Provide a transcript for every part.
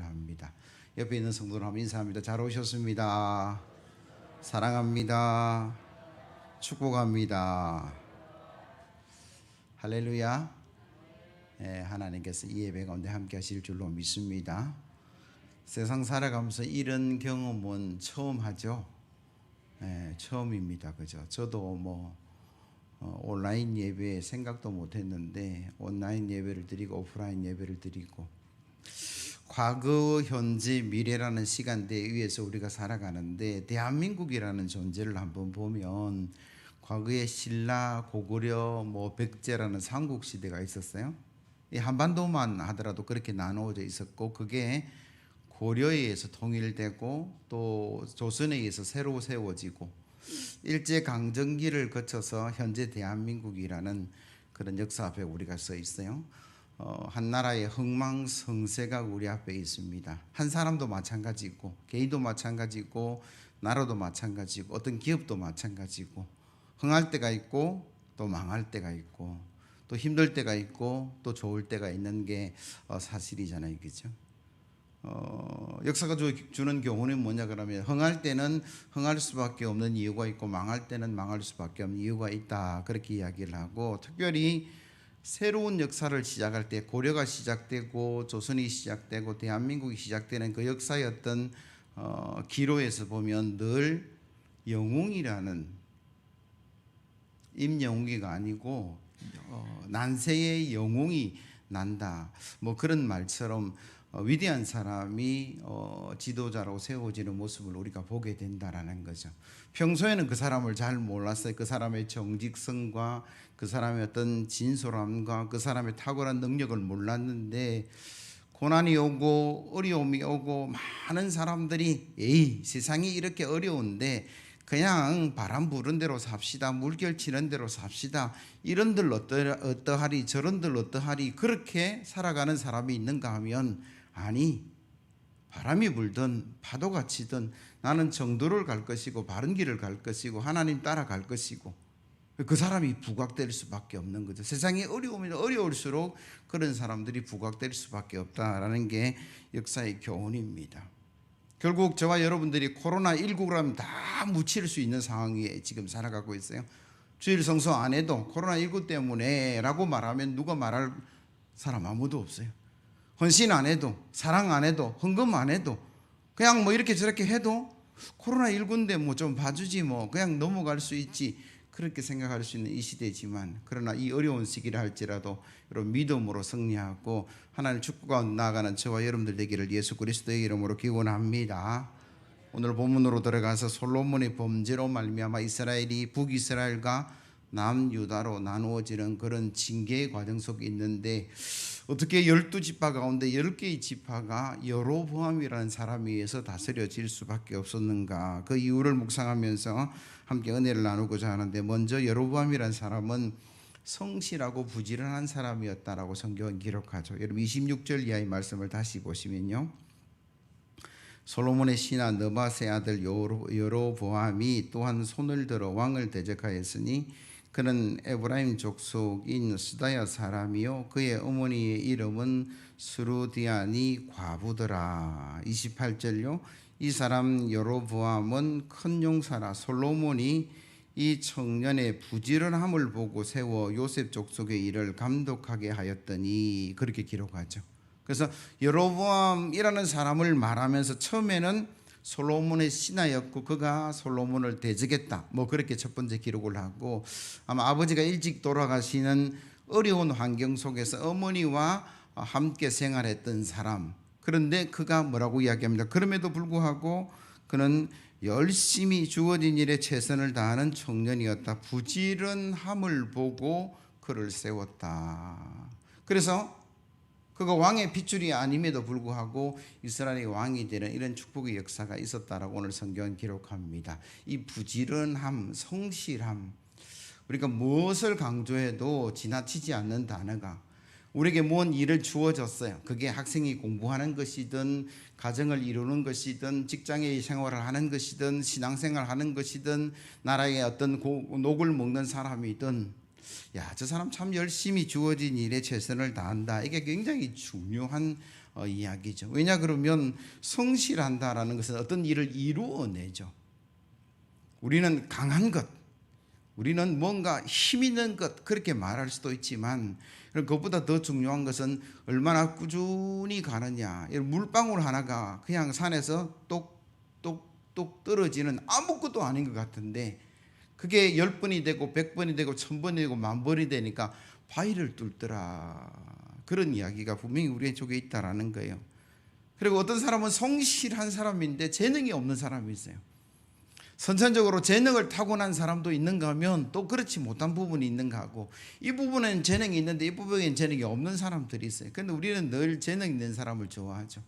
합니다. 옆에 있는 성도들 한번 인사합니다. 잘 오셨습니다. 사랑합니다. 축복합니다. 할렐루야. 예, 하나님께서 이 예배 가운데 함께 하실 줄로 믿습니다. 세상 살아가면서 이런 경험은 처음 하죠. 예, 처음입니다. 그죠? 저도 뭐 어, 온라인 예배 생각도 못 했는데 온라인 예배를 드리고 오프라인 예배를 드리고 과거, 현재, 미래라는 시간대 위에서 우리가 살아가는데 대한민국이라는 존재를 한번 보면 과거에 신라, 고구려, 뭐 백제라는 삼국 시대가 있었어요. 이 한반도만 하더라도 그렇게 나누어져 있었고 그게 고려에 의해서 통일되고 또 조선에 의해서 새로 세워지고 일제 강점기를 거쳐서 현재 대한민국이라는 그런 역사 앞에 우리가 서 있어요. 어, 한 나라의 흥망성쇠가 우리 앞에 있습니다. 한 사람도 마찬가지고 개인도 마찬가지고 나라도 마찬가지고 어떤 기업도 마찬가지고 흥할 때가 있고 또 망할 때가 있고 또 힘들 때가 있고 또 좋을 때가 있는 게 어, 사실이잖아요, 그죠? 어, 역사가 주, 주는 교훈이 뭐냐 그러면 흥할 때는 흥할 수밖에 없는 이유가 있고 망할 때는 망할 수밖에 없는 이유가 있다 그렇게 이야기를 하고 특별히 새로운 역사를 시작할 때 고려가 시작되고 조선이 시작되고 대한민국이 시작되는 그 역사의 어떤 어, 기로에서 보면 늘 영웅이라는 임영웅이가 아니고 어, 난세의 영웅이 난다. 뭐 그런 말처럼 어, 위대한 사람이 어, 지도자로 세워지는 모습을 우리가 보게 된다라는 거죠. 평소에는 그 사람을 잘 몰랐어요. 그 사람의 정직성과 그 사람의 어떤 진솔함과 그 사람의 탁월한 능력을 몰랐는데 고난이 오고 어려움이 오고 많은 사람들이 에이 세상이 이렇게 어려운데 그냥 바람 부는 대로 삽시다 물결 치는 대로 삽시다 이런들 어떠, 어떠하리 저런들 어떠하리 그렇게 살아가는 사람이 있는가 하면 아니 바람이 불든 파도가 치든 나는 정도를 갈 것이고 바른 길을 갈 것이고 하나님 따라갈 것이고 그 사람이 부각될 수밖에 없는 거죠. 세상이 어려우면 어려울수록 그런 사람들이 부각될 수밖에 없다라는 게 역사의 교훈입니다. 결국 저와 여러분들이 코로나 19라면 다 묻힐 수 있는 상황에 지금 살아가고 있어요. 주일 성서 안 해도 코로나 19 때문에 라고 말하면 누가 말할 사람 아무도 없어요. 헌신 안 해도 사랑 안 해도 헌금 안 해도 그냥 뭐 이렇게 저렇게 해도 코로나 19인데 뭐 좀 봐주지 뭐 그냥 넘어갈 수 있지 그렇게 생각할 수 있는 이 시대지만 그러나 이 어려운 시기를 할지라도 여러분 믿음으로 승리하고 하나님 축복과 나아가는 저와 여러분들 되기를 예수 그리스도의 이름으로 기원합니다. 오늘 본문으로 들어가서 솔로몬의 범죄로 말미암아 이스라엘이 북이스라엘과 남유다로 나누어지는 그런 징계의 과정 속에 있는데 어떻게 열두 지파 가운데 열 개의 지파가 여로보암이라는 사람에 의해서 다스려질 수밖에 없었는가 그 이유를 묵상하면서 함께 은혜를 나누고자 하는데 먼저 여로보암이라는 사람은 성실하고 부지런한 사람이었다라고 성경은 기록하죠. 여러분 26절 이하의 말씀을 다시 보시면요. 솔로몬의 신하 느바세 아들 여로보암이 또한 손을 들어 왕을 대적하였으니 그는 에브라임 족속인 스다야 사람이요. 그의 어머니의 이름은 스루디아니 과부더라. 28절요. 이 사람 여로보암은 큰 용사라 솔로몬이 이 청년의 부지런함을 보고 세워 요셉 족속의 일을 감독하게 하였더니 그렇게 기록하죠. 그래서 여로보암이라는 사람을 말하면서 처음에는 솔로몬의 신하였고 그가 솔로몬을 대적했다. 뭐 그렇게 첫 번째 기록을 하고 아마 아버지가 일찍 돌아가시는 어려운 환경 속에서 어머니와 함께 생활했던 사람. 그런데 그가 뭐라고 이야기합니다. 그럼에도 불구하고 그는 열심히 주어진 일에 최선을 다하는 청년이었다. 부지런함을 보고 그를 세웠다. 그래서 그가 왕의 핏줄이 아님에도 불구하고 이스라엘의 왕이 되는 이런 축복의 역사가 있었다라고 오늘 성경은 기록합니다. 이 부지런함, 성실함, 우리가 무엇을 강조해도 지나치지 않는 단어가 우리에게 뭔 일을 주어졌어요. 그게 학생이 공부하는 것이든 가정을 이루는 것이든 직장의 생활을 하는 것이든 신앙생활 하는 것이든 나라의 어떤 녹을 먹는 사람이든 야, 저 사람 참 열심히 주어진 일에 최선을 다한다. 이게 굉장히 중요한 어, 이야기죠. 왜냐 그러면 성실한다라는 것은 어떤 일을 이루어내죠. 우리는 강한 것, 우리는 뭔가 힘 있는 것 그렇게 말할 수도 있지만 그것보다 더 중요한 것은 얼마나 꾸준히 가느냐. 이 물방울 하나가 그냥 산에서 똑똑똑 떨어지는 아무것도 아닌 것 같은데 그게 열 번이 되고 백 번이 되고 천 번이 되고 만 번이 되니까 바위를 뚫더라. 그런 이야기가 분명히 우리의 쪽에 있다라는 거예요. 그리고 어떤 사람은 성실한 사람인데 재능이 없는 사람이 있어요. 선천적으로 재능을 타고난 사람도 있는가 하면 또 그렇지 못한 부분이 있는가 하고 이 부분은 재능이 있는데 이 부분엔 재능이 없는 사람들이 있어요. 근데 우리는 늘 재능 있는 사람을 좋아하죠.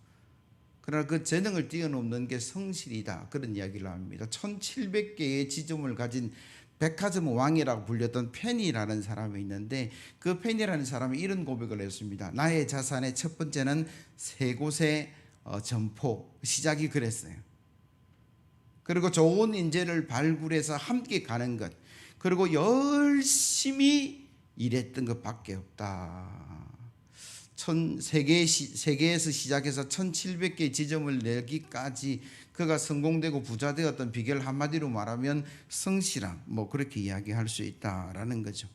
그러나 그 재능을 뛰어넘는 게 성실이다. 그런 이야기를 합니다. 1700개의 지점을 가진 백화점 왕이라고 불렸던 펜이라는 사람이 있는데 그 펜이라는 사람이 이런 고백을 했습니다. 나의 자산의 첫 번째는 세 곳의 어, 점포 시작이 그랬어요. 그리고 좋은 인재를 발굴해서 함께 가는 것 그리고 열심히 일했던 것밖에 없다. 천 세계 시, 세계에서 시작해서 1700개 지점을 내기까지 그가 성공되고 부자 되었던 비결 한마디로 말하면 성실함 뭐 그렇게 이야기할 수 있다라는 거죠.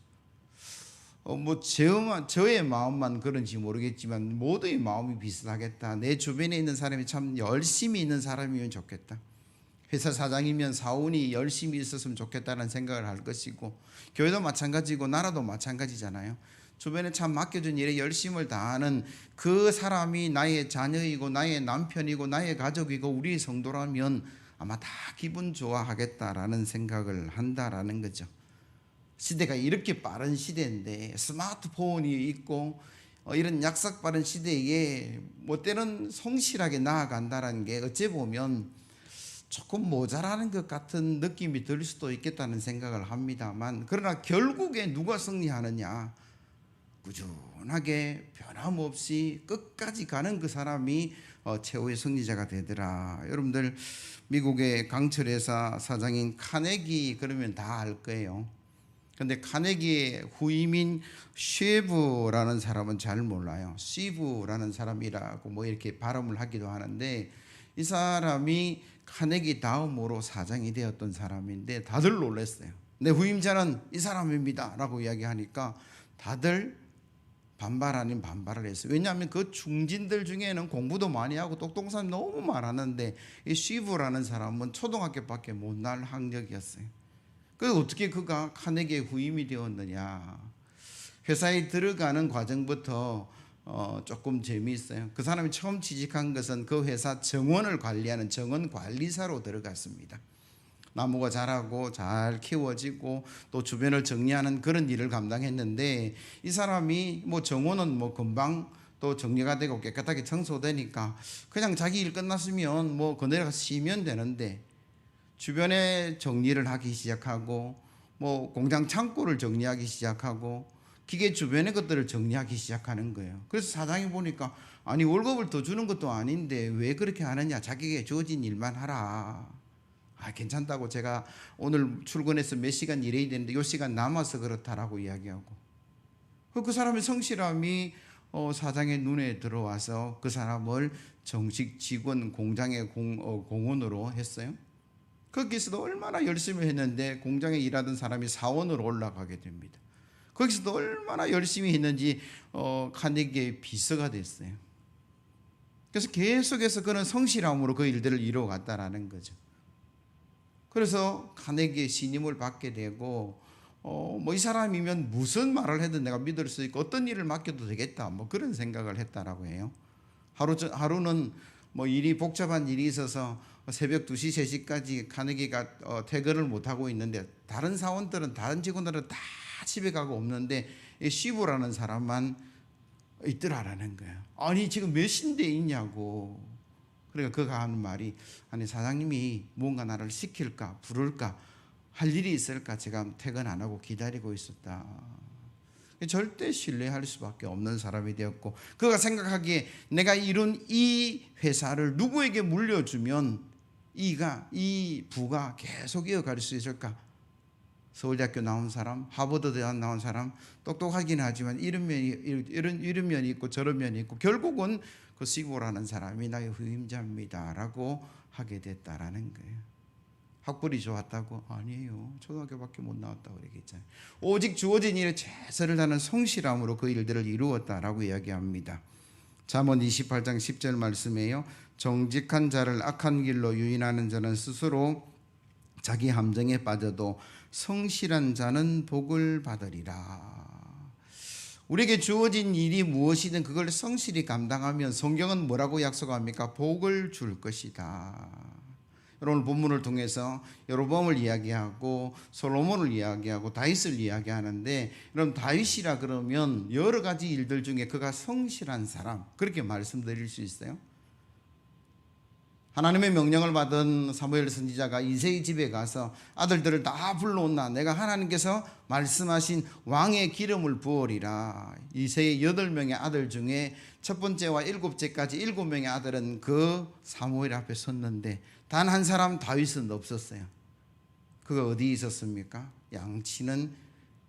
어, 뭐 저만 저의 마음만 그런지 모르겠지만 모두의 마음이 비슷하겠다. 내 주변에 있는 사람이 참 열심히 있는 사람이면 좋겠다. 회사 사장이면 사원이 열심히 있었으면 좋겠다는 생각을 할 것이고 교회도 마찬가지고 나라도 마찬가지잖아요. 주변에 참 맡겨준 일에 열심을 다하는 그 사람이 나의 자녀이고 나의 남편이고 나의 가족이고 우리 성도라면 아마 다 기분 좋아하겠다라는 생각을 한다라는 거죠. 시대가 이렇게 빠른 시대인데 스마트폰이 있고 어, 이런 약삭 빠른 시대에 뭐 때는 성실하게 나아간다는 게 어찌 보면 조금 모자라는 것 같은 느낌이 들 수도 있겠다는 생각을 합니다만 그러나 결국에 누가 승리하느냐 꾸준하게 변함없이 끝까지 가는 그 사람이 어, 최후의 승리자가 되더라. 여러분들 미국의 강철 회사 사장인 카네기 그러면 다 알 거예요. 근데 카네기의 후임인 쉐브라는 사람은 잘 몰라요. 시브라는 사람이라고 뭐 이렇게 발음을 하기도 하는데 이 사람이 카네기 다음으로 사장이 되었던 사람인데 다들 놀랐어요. 내 후임자는 이 사람입니다라고 이야기하니까 다들 반발 아닌 반발을 했어요. 왜냐하면 그 중진들 중에는 공부도 많이 하고 똑똑한 너무 많았는데 이 쉬브라는 사람은 초등학교밖에 못 날 학력이었어요. 그래서 어떻게 그가 카네기의 후임이 되었느냐? 회사에 들어가는 과정부터 어, 조금 재미있어요. 그 사람이 처음 취직한 것은 그 회사 정원을 관리하는 정원 관리사로 들어갔습니다. 나무가 자라고 잘 키워지고 또 주변을 정리하는 그런 일을 감당했는데 이 사람이 뭐 정원은 뭐 금방 또 정리가 되고 깨끗하게 청소되니까 그냥 자기 일 끝났으면 뭐 그네가 쉬면 되는데 주변에 정리를 하기 시작하고 뭐 공장 창고를 정리하기 시작하고 기계 주변의 것들을 정리하기 시작하는 거예요. 그래서 사장이 보니까 아니 월급을 더 주는 것도 아닌데 왜 그렇게 하느냐 자기에게 주어진 일만 하라. 아 괜찮다고 제가 오늘 출근해서 몇 시간 일해야 되는데 요 시간 남아서 그렇다라고 이야기하고 그 사람의 성실함이 어, 사장의 눈에 들어와서 그 사람을 정식 직원 공장의 공, 어, 공원으로 했어요. 거기서도 얼마나 열심히 했는데 공장에 일하던 사람이 사원으로 올라가게 됩니다. 거기서도 얼마나 열심히 했는지 어, 카네기의 비서가 됐어요. 그래서 계속해서 그는 성실함으로 그 일들을 이루어갔다라는 거죠. 그래서 카네기의 신임을 받게 되고 어, 뭐 이 사람이면 무슨 말을 해도 내가 믿을 수 있고 어떤 일을 맡겨도 되겠다 뭐 그런 생각을 했다라고 해요. 하루 하루는 뭐 일이 복잡한 일이 있어서 새벽 2시 3시까지 카네기가 어, 퇴근을 못 하고 있는데 다른 사원들은 다른 직원들은 다 집에 가고 없는데 이 시부라는 사람만 있더라라는 거예요. 아니 지금 몇 시인데 있냐고. 그러니까 그가 하는 말이 아니 사장님이 뭔가 나를 시킬까 부를까 할 일이 있을까 제가 퇴근 안 하고 기다리고 있었다. 절대 신뢰할 수밖에 없는 사람이 되었고 그가 생각하기에 내가 이룬 이 회사를 누구에게 물려주면 이가 이 부가 계속 이어갈 수 있을까? 서울대학교 나온 사람, 하버드 대학 나온 사람 똑똑하긴 하지만 이런 면이 이런 이런 면이 있고 저런 면이 있고 결국은 그 시고라는 사람이 나의 후임자입니다라고 하게 됐다라는 거예요. 학벌이 좋았다고 아니에요. 초등학교밖에 못 나왔다고 그러겠잖아요. 오직 주어진 일에 최선을 다하는 성실함으로 그 일들을 이루었다라고 이야기합니다. 잠언 28장 10절 말씀에요. 정직한 자를 악한 길로 유인하는 자는 스스로 자기 함정에 빠져도 성실한 자는 복을 받으리라. 우리에게 주어진 일이 무엇이든 그걸 성실히 감당하면 성경은 뭐라고 약속합니까? 복을 줄 것이다. 여러분 본문을 통해서 여로보암을 이야기하고 솔로몬을 이야기하고 다윗을 이야기하는데 여러분 다윗이라 그러면 여러 가지 일들 중에 그가 성실한 사람 그렇게 말씀드릴 수 있어요. 하나님의 명령을 받은 사무엘 선지자가 이세의 집에 가서 아들들을 다 불러온나 내가 하나님께서 말씀하신 왕의 기름을 부으리라. 이세의 여덟 명의 아들 중에 첫 번째와 일곱째까지 일곱 명의 아들은 그 사무엘 앞에 섰는데 단 한 사람 다윗은 없었어요. 그가 어디 있었습니까? 양치는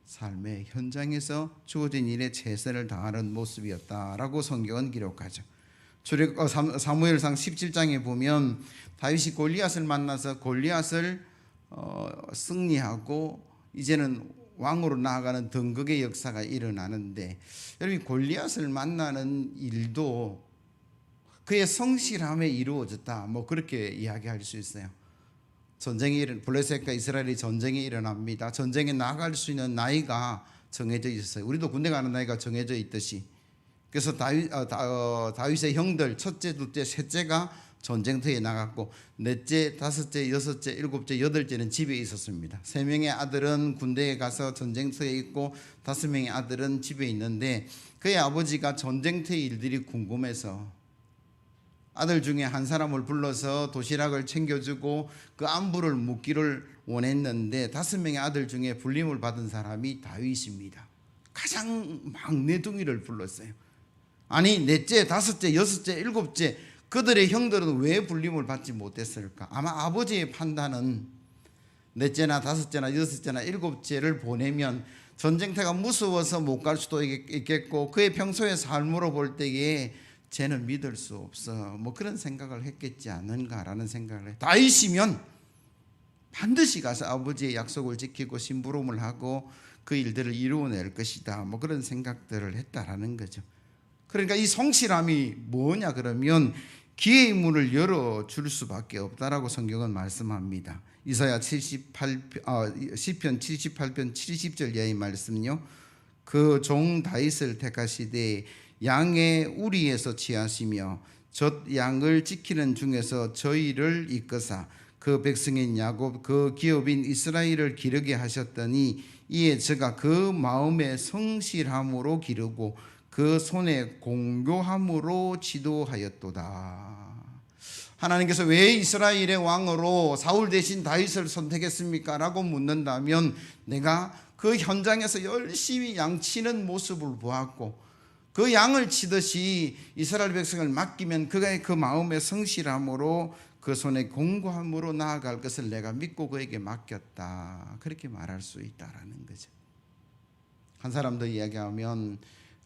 삶의 현장에서 주어진 일에 최선을 다하는 모습이었다라고 성경은 기록하죠 출애 어, 사- 사무엘상 17장에 보면 다윗이 골리앗을 만나서 골리앗을 어, 승리하고 이제는 왕으로 나아가는 등극의 역사가 일어나는데 여러분 골리앗을 만나는 일도 그의 성실함에 이루어졌다. 뭐 그렇게 이야기할 수 있어요. 전쟁이 일어 블레셋과 이스라엘이 전쟁이 일어납니다. 전쟁에 나갈 수 있는 나이가 정해져 있었어요. 우리도 군대 가는 나이가 정해져 있듯이 그래서 다윗, 어, 다, 어, 다윗의 형들 첫째, 둘째, 셋째가 전쟁터에 나갔고 넷째, 다섯째, 여섯째, 일곱째, 여덟째는 집에 있었습니다. 세 명의 아들은 군대에 가서 전쟁터에 있고 다섯 명의 아들은 집에 있는데 그의 아버지가 전쟁터의 일들이 궁금해서 아들 중에 한 사람을 불러서 도시락을 챙겨주고 그 안부를 묻기를 원했는데 다섯 명의 아들 중에 불림을 받은 사람이 다윗입니다. 가장 막내둥이를 불렀어요. 아니 넷째, 다섯째, 여섯째, 일곱째 그들의 형들은 왜 불림을 받지 못했을까? 아마 아버지의 판단은 넷째나 다섯째나 여섯째나 일곱째를 보내면 전쟁터가 무서워서 못 갈 수도 있- 있겠고 그의 평소의 삶으로 볼 때에 쟤는 믿을 수 없어 뭐 그런 생각을 했겠지 않은가라는 생각을 해. 다윗이면 반드시 가서 아버지의 약속을 지키고 심부름을 하고 그 일들을 이루어낼 것이다 뭐 그런 생각들을 했다라는 거죠. 그러니까 이 성실함이 뭐냐 그러면 기회의 문을 열어 줄 수밖에 없다라고 성경은 말씀합니다. 이사야 78 아, 시편 78편 70절 이하의 말씀요. 그 종 다윗을 택하시되 양의 우리에서 취하시며 젖 양을 지키는 중에서 저희를 이끄사 그 백성인 야곱 그 기업인 이스라엘을 기르게 하셨더니 이에 저가 그 마음의 성실함으로 기르고 그 손에 공교함으로 지도하였도다. 하나님께서 왜 이스라엘의 왕으로 사울 대신 다윗을 선택했습니까? 라고 묻는다면 내가 그 현장에서 열심히 양치는 모습을 보았고 그 양을 치듯이 이스라엘 백성을 맡기면 그의 그 마음의 성실함으로 그 손에 공고함으로 나아갈 것을 내가 믿고 그에게 맡겼다. 그렇게 말할 수 있다라는 거죠. 한 사람 더 이야기하면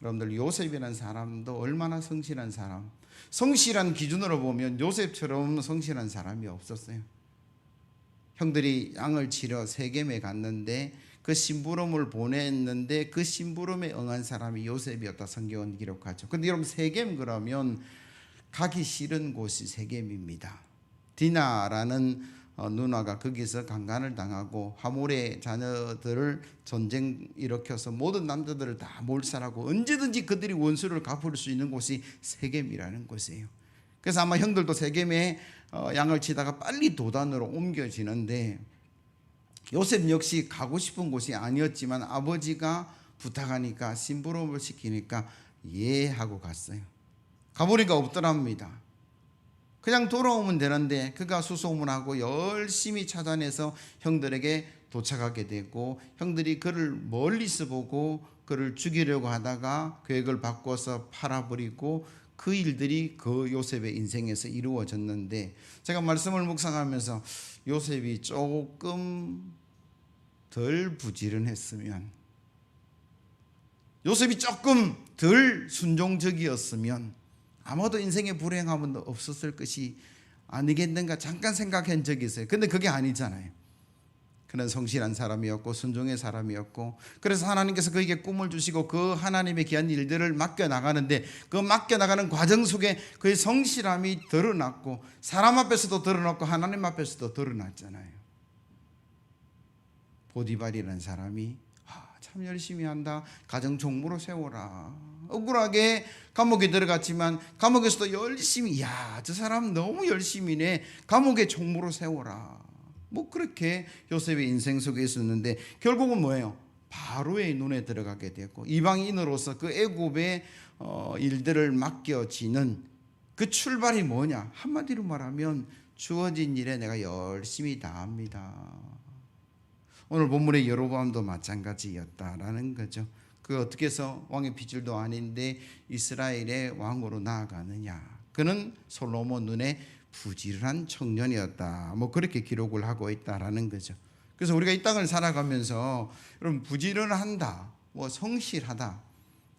여러분들 요셉이라는 사람도 얼마나 성실한 사람. 성실한 기준으로 보면 요셉처럼 성실한 사람이 없었어요. 형들이 양을 치러 세겜에 갔는데 그 심부름을 보냈는데 그 심부름에 응한 사람이 요셉이었다 성경은 기록하죠. 근데 여러분 세겜 그러면 가기 싫은 곳이 세겜입니다. 디나라는 어, 누나가 거기서 강간을 당하고 하몰의 자녀들을 전쟁 일으켜서 모든 남자들을 다 몰살하고 언제든지 그들이 원수를 갚을 수 있는 곳이 세겜이라는 곳이에요. 그래서 아마 형들도 세겜에 어, 양을 치다가 빨리 도단으로 옮겨지는데 요셉 역시 가고 싶은 곳이 아니었지만 아버지가 부탁하니까 심부름을 시키니까 예 하고 갔어요. 가보니까 없더랍니다. 그냥 돌아오면 되는데 그가 수소문하고 열심히 찾아내서 형들에게 도착하게 되고 형들이 그를 멀리서 보고 그를 죽이려고 하다가 계획을 바꿔서 팔아버리고 그 일들이 그 요셉의 인생에서 이루어졌는데 제가 말씀을 묵상하면서 요셉이 조금 덜 부지런했으면 요셉이 조금 덜 순종적이었으면 아마도 인생에 불행함은 없었을 것이 아니겠는가 잠깐 생각한 적이 있어요. 근데 그게 아니잖아요. 그는 성실한 사람이었고 순종의 사람이었고 그래서 하나님께서 그에게 꿈을 주시고 그 하나님의 귀한 일들을 맡겨 나가는데 그 맡겨 나가는 과정 속에 그의 성실함이 드러났고 사람 앞에서도 드러났고 하나님 앞에서도 드러났잖아요. 보디발이라는 사람이 아, 참 열심히 한다. 가정 종무로 세워라. 억울하게 감옥에 들어갔지만 감옥에서도 열심히 야, 저 사람 너무 열심히네. 감옥에 종무로 세워라. 뭐 그렇게 요셉의 인생 속에 있었는데 결국은 뭐예요? 바로의 눈에 들어가게 됐고 이방인으로서 그 애굽의 어, 일들을 맡겨지는 그 출발이 뭐냐? 한마디로 말하면 주어진 일에 내가 열심히 다합니다. 오늘 본문의 여로보암도 마찬가지였다라는 거죠. 그 어떻게 해서 왕의 핏줄도 아닌데 이스라엘의 왕으로 나아가느냐? 그는 솔로몬 눈에 부지런한 청년이었다. 뭐 그렇게 기록을 하고 있다라는 거죠. 그래서 우리가 이 땅을 살아가면서 여러분 부지런한다, 뭐 성실하다.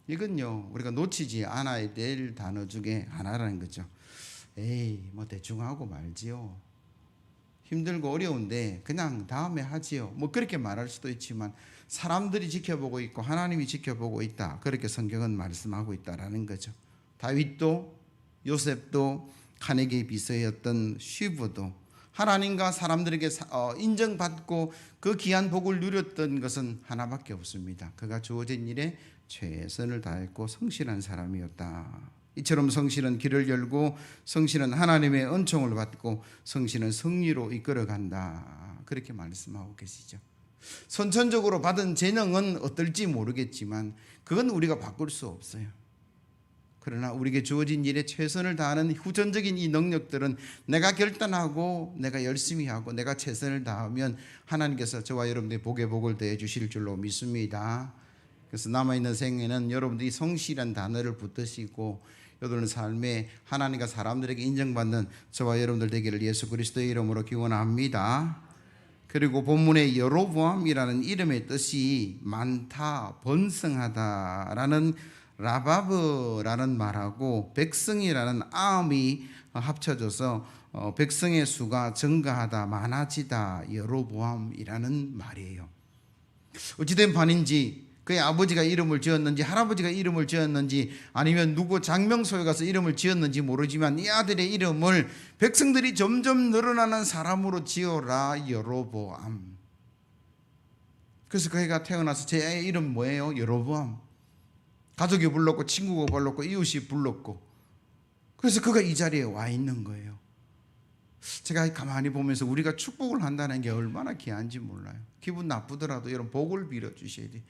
이건요 우리가 놓치지 않아야 될 단어 중에 하나라는 거죠. 에이 뭐 대충 하고 말지요. 힘들고 어려운데 그냥 다음에 하지요. 뭐 그렇게 말할 수도 있지만 사람들이 지켜보고 있고 하나님이 지켜보고 있다. 그렇게 성경은 말씀하고 있다라는 거죠. 다윗도 요셉도 카네기 비서였던 쉬브도 하나님과 사람들에게 사- 어, 인정받고 그 귀한 복을 누렸던 것은 하나밖에 없습니다. 그가 주어진 일에 최선을 다했고 성실한 사람이었다. 이처럼 성실은 길을 열고 성실은 하나님의 은총을 받고 성실은 승리로 이끌어 간다. 그렇게 말씀하고 계시죠. 선천적으로 받은 재능은 어떨지 모르겠지만 그건 우리가 바꿀 수 없어요. 그러나 우리에게 주어진 일에 최선을 다하는 후천적인 이 능력들은 내가 결단하고 내가 열심히 하고 내가 최선을 다하면 하나님께서 저와 여러분들의 복에 복을 더해 주실 줄로 믿습니다. 그래서 남아있는 생에는 여러분들이 성실한 단어를 붙드시고 여러분 삶에 하나님과 사람들에게 인정받는 저와 여러분들 되기를 예수 그리스도의 이름으로 기원합니다. 그리고 본문의 여로보암이라는 이름의 뜻이 많다, 번성하다라는 라바브라는 말하고 백성이라는 암이 합쳐져서 어, 백성의 수가 증가하다, 많아지다, 여로보암이라는 말이에요. 어찌된 판인지 그의 아버지가 이름을 지었는지 할아버지가 이름을 지었는지 아니면 누구 장명소에 가서 이름을 지었는지 모르지만 이 아들의 이름을 백성들이 점점 늘어나는 사람으로 지어라 여로보암. 그래서 그 애가 태어나서 제 애의 이름 뭐예요? 여로보암. 가족이 불렀고 친구가 불렀고 이웃이 불렀고 그래서 그가 이 자리에 와 있는 거예요. 제가 가만히 보면서 우리가 축복을 한다는 게 얼마나 귀한지 몰라요. 기분 나쁘더라도 여러분 복을 빌어 주셔야 돼.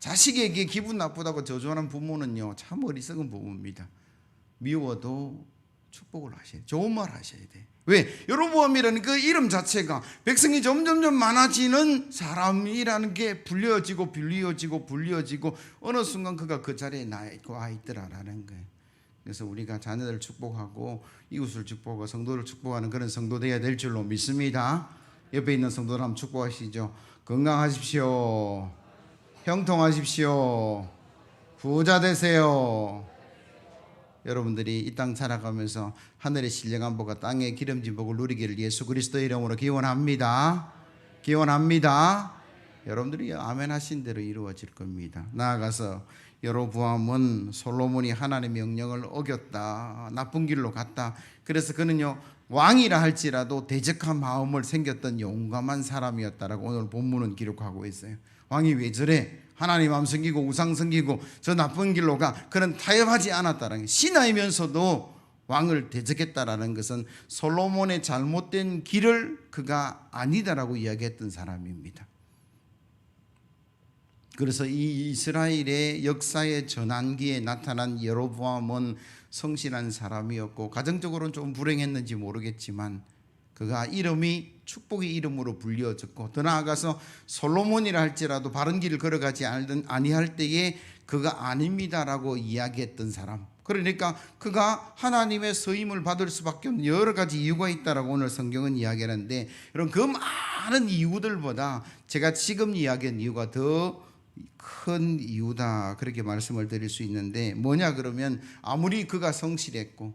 자식에게 기분 나쁘다고 저주하는 부모는요 참 어리석은 부모입니다. 미워도 축복을 하셔야 돼. 좋은 말 하셔야 돼. 왜? 여로보암이라는 그 이름 자체가 백성이 점점점 많아지는 사람이라는 게 불려지고 불려지고 불려지고 어느 순간 그가 그 자리에 나 있고 와 있더라라는 거예요. 그래서 우리가 자녀들을 축복하고 이웃을 축복하고 성도를 축복하는 그런 성도 되어야 될 줄로 믿습니다. 옆에 있는 성도를 한번 축복하시죠. 건강하십시오. 형통하십시오. 부자 되세요. 여러분들이 이 땅 살아가면서 하늘의 신령한 복과 땅의 기름진 복을 누리기를 예수 그리스도의 이름으로 기원합니다. 기원합니다. 여러분들이 아멘 하신 대로 이루어질 겁니다. 나아가서 여로보암은 솔로몬이 하나님의 명령을 어겼다. 나쁜 길로 갔다. 그래서 그는요 왕이라 할지라도 대적한 마음을 생겼던 용감한 사람이었다라고 오늘 본문은 기록하고 있어요. 왕이 왜 저래? 하나님 마음 섬기고 우상 섬기고 저 나쁜 길로 가. 그는 타협하지 않았다라는 게 신하이면서도 왕을 대적했다라는 것은 솔로몬의 잘못된 길을 그가 아니다라고 이야기했던 사람입니다. 그래서 이 이스라엘의 역사의 전환기에 나타난 여로보암은 성실한 사람이었고 가정적으로는 좀 불행했는지 모르겠지만 그가 이름이 축복의 이름으로 불려졌고 더 나아가서 솔로몬이라 할지라도 바른 길을 걸어가지 않- 아니할 때에 그가 아닙니다라고 이야기했던 사람. 그러니까 그가 하나님의 서임을 받을 수밖에 없는 여러 가지 이유가 있다라고 오늘 성경은 이야기하는데 여러분 그 많은 이유들보다 제가 지금 이야기한 이유가 더 큰 이유다 그렇게 말씀을 드릴 수 있는데 뭐냐 그러면 아무리 그가 성실했고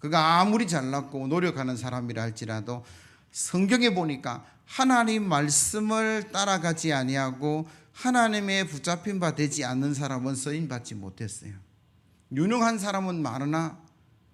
그가 아무리 잘났고 노력하는 사람이라 할지라도 성경에 보니까 하나님 말씀을 따라가지 아니하고 하나님의 붙잡힌 바 되지 않는 사람은 쓰임 받지 못했어요. 유능한 사람은 많으나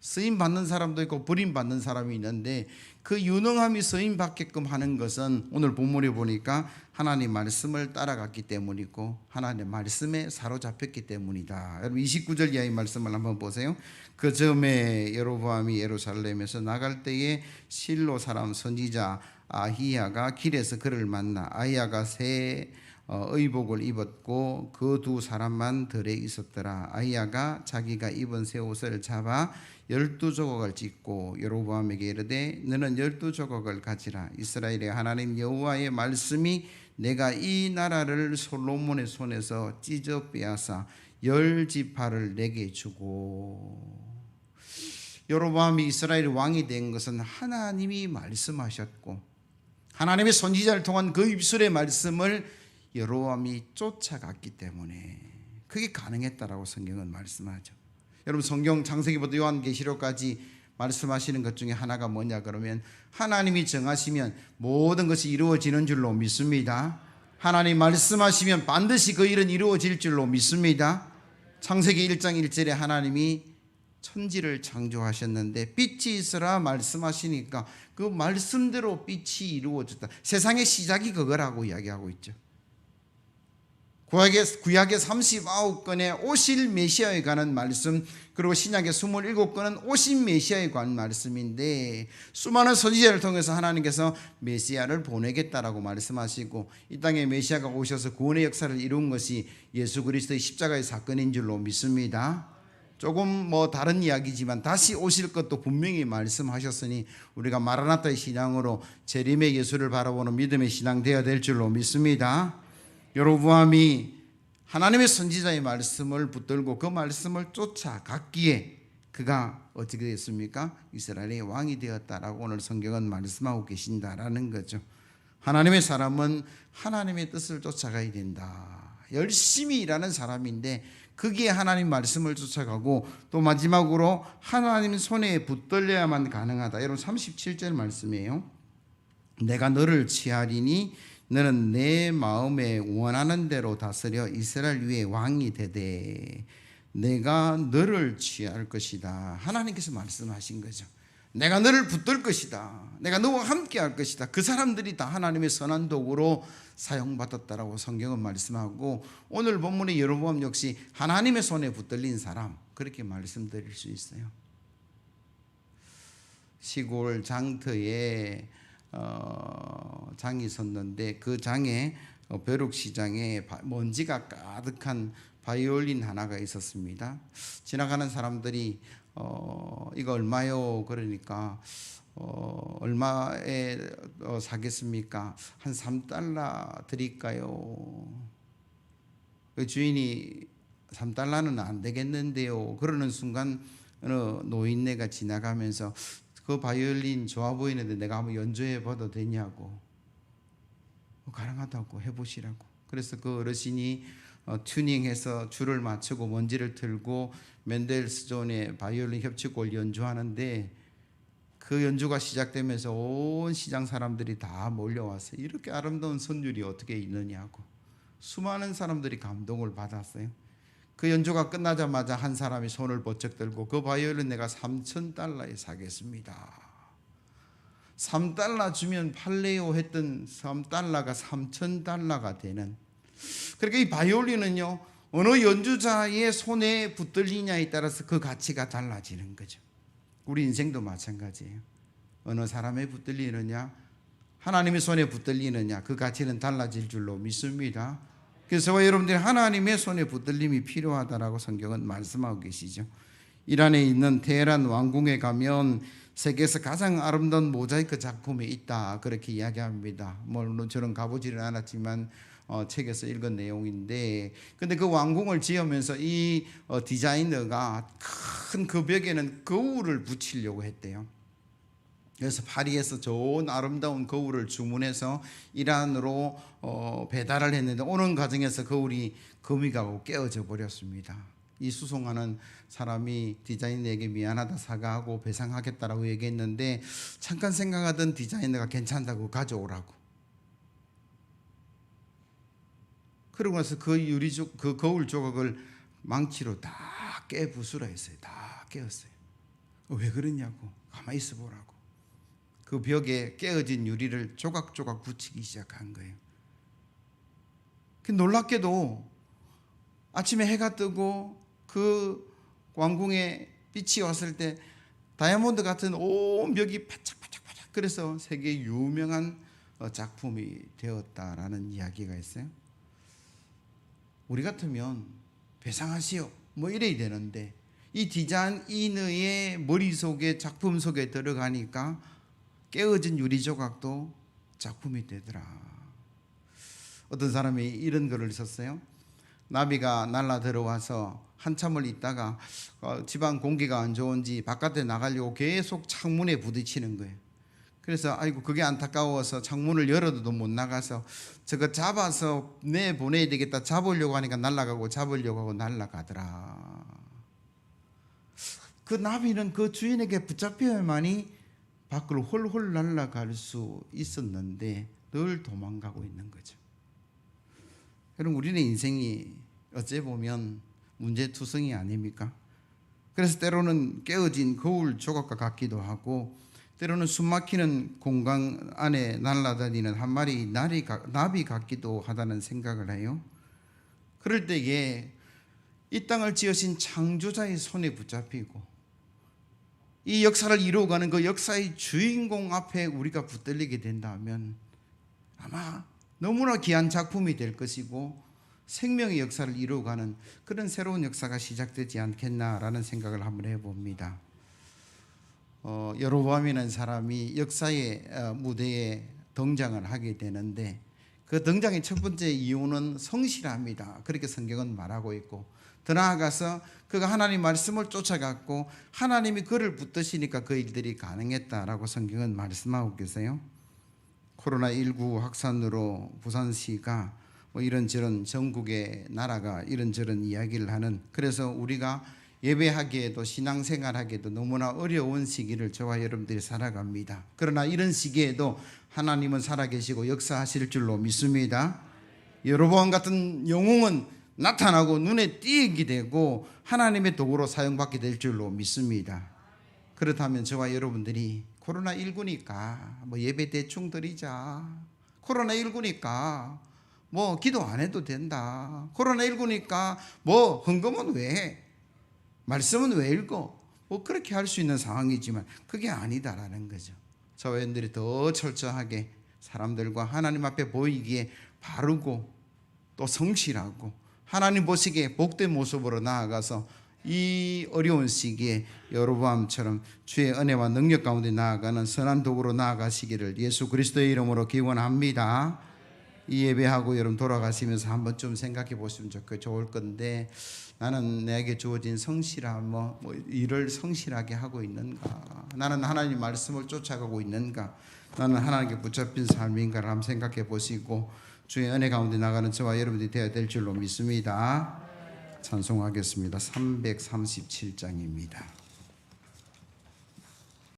쓰임 받는 사람도 있고 버림 받는 사람이 있는데 그 유능함이 쓰임 받게끔 하는 것은 오늘 본문에 보니까 하나님 말씀을 따라갔기 때문이고 하나님 말씀에 사로잡혔기 때문이다. 여러분 29절 이하의 말씀을 한번 보세요. 그 즈음에 여로보암이 예루살렘에서 나갈 때에 실로 사람 선지자 아히야가 길에서 그를 만나 아히야가 새 어, 의복을 입었고 그 두 사람만 들에 있었더라. 아이야가 자기가 입은 새 옷을 잡아 열두 조각을 찢고 여로보암에게 이르되 너는 열두 조각을 가지라. 이스라엘의 하나님 여호와의 말씀이 내가 이 나라를 솔로몬의 손에서 찢어 빼앗아 열 지파를 내게 주고 여로보암이 이스라엘 왕이 된 것은 하나님이 말씀하셨고 하나님의 선지자를 통한 그 입술의 말씀을 여로보암이 쫓아갔기 때문에 그게 가능했다라고 성경은 말씀하죠. 여러분 성경 창세기부터 요한계시록까지 말씀하시는 것 중에 하나가 뭐냐 그러면 하나님이 정하시면 모든 것이 이루어지는 줄로 믿습니다. 하나님 말씀하시면 반드시 그 일은 이루어질 줄로 믿습니다. 창세기 1장 1절에 하나님이 천지를 창조하셨는데 빛이 있으라 말씀하시니까 그 말씀대로 빛이 이루어졌다. 세상의 시작이 그거라고 이야기하고 있죠. 구약의, 구약의 39건의 오실 메시아에 관한 말씀 그리고 신약의 27건은 오신 메시아에 관한 말씀인데 수많은 선지자를 통해서 하나님께서 메시아를 보내겠다라고 말씀하시고 이 땅에 메시아가 오셔서 구원의 역사를 이룬 것이 예수 그리스도의 십자가의 사건인 줄로 믿습니다. 조금 뭐 다른 이야기지만 다시 오실 것도 분명히 말씀하셨으니 우리가 마라나타의 신앙으로 재림의 예수를 바라보는 믿음의 신앙 되어야 될 줄로 믿습니다. 여로보암이 하나님의 선지자의 말씀을 붙들고 그 말씀을 쫓아갔기에 그가 어떻게 됐습니까? 이스라엘의 왕이 되었다라고 오늘 성경은 말씀하고 계신다라는 거죠. 하나님의 사람은 하나님의 뜻을 쫓아가야 된다. 열심히 일하는 사람인데 그게 하나님 말씀을 쫓아가고 또 마지막으로 하나님 손에 붙들려야만 가능하다. 여러분 37절 말씀이에요. 내가 너를 취하리니 너는 내 마음에 원하는 대로 다스려 이스라엘 위에 왕이 되되 내가 너를 취할 것이다. 하나님께서 말씀하신 거죠. 내가 너를 붙들 것이다. 내가 너와 함께 할 것이다. 그 사람들이 다 하나님의 선한 도구로 사용받았다라고 성경은 말씀하고 오늘 본문의 여로보암 역시 하나님의 손에 붙들린 사람 그렇게 말씀드릴 수 있어요. 시골 장터에 어, 장이 섰는데 그 장에 어, 벼룩시장에 먼지가 가득한 바이올린 하나가 있었습니다. 지나가는 사람들이 어, 이거 얼마요? 그러니까 어, 얼마에 어, 사겠습니까? 한 3달러 드릴까요? 그 주인이 3달러는 안 되겠는데요. 그러는 순간 어느 노인네가 지나가면서 그 바이올린 좋아 보이는데 내가 한번 연주해 봐도 되냐고. 어, 가능하다고 해보시라고. 그래서 그 어르신이 어, 튜닝해서 줄을 맞추고 먼지를 틀고 멘델스존의 바이올린 협주곡을 연주하는데 그 연주가 시작되면서 온 시장 사람들이 다 몰려왔어요. 이렇게 아름다운 선율이 어떻게 있느냐고. 수많은 사람들이 감동을 받았어요. 그 연주가 끝나자마자 한 사람이 손을 번쩍 들고 그 바이올린 내가 3천 달러에 사겠습니다. 3달러 주면 팔래요 했던 3달러가 3천 달러가 되는 그러니까 이 바이올린은요 어느 연주자의 손에 붙들리냐에 따라서 그 가치가 달라지는 거죠. 우리 인생도 마찬가지예요. 어느 사람에 붙들리느냐 하나님의 손에 붙들리느냐 그 가치는 달라질 줄로 믿습니다. 그래서 여러분들이 하나님의 손에 붙들림이 필요하다라고 성경은 말씀하고 계시죠. 이란에 있는 테헤란 왕궁에 가면 세계에서 가장 아름다운 모자이크 작품이 있다 그렇게 이야기합니다. 물론 저는 가보지는 않았지만 어, 책에서 읽은 내용인데, 근데 그 왕궁을 지으면서 이 어, 디자이너가 큰 그 벽에는 거울을 붙이려고 했대요. 그래서 파리에서 좋은 아름다운 거울을 주문해서 이란으로 어, 배달을 했는데 오는 과정에서 거울이 금이 가고 깨어져 버렸습니다. 이 수송하는 사람이 디자이너에게 미안하다 사과하고 배상하겠다라고 얘기했는데 잠깐 생각하던 디자이너가 괜찮다고 가져오라고. 그러고 나서 그 유리 조, 그 거울 조각을 망치로 다 깨부수라 했어요. 다 깨었어요. 왜 그러냐고 가만히 있어 보라고. 그 벽에 깨어진 유리를 조각조각 붙이기 시작한 거예요. 그 놀랍게도 아침에 해가 뜨고 그 왕궁에 빛이 왔을 때 다이아몬드 같은 온 벽이 바짝바짝바짝 그래서 세계 유명한 어, 작품이 되었다라는 이야기가 있어요. 우리 같으면 배상하시오 뭐 이래야 되는데 이 디자이너의 머릿속에 작품 속에 들어가니까 깨어진 유리 조각도 작품이 되더라. 어떤 사람이 이런 글을 썼어요. 나비가 날라 들어와서 한참을 있다가 어, 집안 공기가 안 좋은지 바깥에 나가려고 계속 창문에 부딪히는 거예요. 그래서 아이고 그게 안타까워서 창문을 열어도 못 나가서 저거 잡아서 내 보내야 되겠다 잡으려고 하니까 날아가고 잡으려고 하고 날아가더라. 그 나비는 그 주인에게 붙잡혀야만이 밖으로 홀홀 날아갈 수 있었는데 늘 도망가고 있는 거죠. 여러분 우리는 인생이 어째 보면 문제투성이 아닙니까? 그래서 때로는 깨어진 거울 조각과 같기도 하고 때로는 숨막히는 공간 안에 날아다니는 한 마리 나비, 나비 같기도 하다는 생각을 해요. 그럴 때에 이 땅을 지으신 창조자의 손에 붙잡히고 이 역사를 이루어가는 그 역사의 주인공 앞에 우리가 붙들리게 된다면 아마 너무나 귀한 작품이 될 것이고 생명의 역사를 이루어가는 그런 새로운 역사가 시작되지 않겠나라는 생각을 한번 해봅니다. 어, 여로보암이라는 사람이 역사의 어, 무대에 등장을 하게 되는데 그 등장의 첫 번째 이유는 성실합니다. 그렇게 성경은 말하고 있고 더 나아가서 그가 하나님 말씀을 쫓아갔고 하나님이 그를 붙드시니까 그 일들이 가능했다라고 성경은 말씀하고 계세요. 코로나 19 확산으로 부산시가 뭐 이런저런 전국의 나라가 이런저런 이야기를 하는 그래서 우리가 예배하기에도 신앙생활하기에도 너무나 어려운 시기를 저와 여러분들이 살아갑니다. 그러나 이런 시기에도 하나님은 살아계시고 역사하실 줄로 믿습니다. 여러분 같은 영웅은 나타나고 눈에 띄게 되고 하나님의 도구로 사용받게 될 줄로 믿습니다. 그렇다면 저와 여러분들이 코로나 19니까 뭐 예배 대충 드리자. 코로나 19니까 뭐 기도 안 해도 된다. 코로나 19니까 뭐 헌금은 왜 해? 말씀은 왜 읽어? 뭐 그렇게 할 수 있는 상황이지만 그게 아니다라는 거죠. 저와 여러분들이 더 철저하게 사람들과 하나님 앞에 보이기에 바르고 또 성실하고 하나님 보시기에 복된 모습으로 나아가서 이 어려운 시기에 여로보암처럼 주의 은혜와 능력 가운데 나아가는 선한 도구로 나아가시기를 예수 그리스도의 이름으로 기원합니다. 이 예배하고 여러분 돌아가시면서 한번 좀 생각해 보시면 좋고 좋을 건데 나는 내게 주어진 성실함 뭐, 뭐 일을 성실하게 하고 있는가 나는 하나님 말씀을 쫓아가고 있는가 나는 하나님께 붙잡힌 삶인가를 한번 생각해 보시고 주의 은혜 가운데 나가는 저와 여러분들이 되어야 될 줄로 믿습니다. 찬송하겠습니다. 337장입니다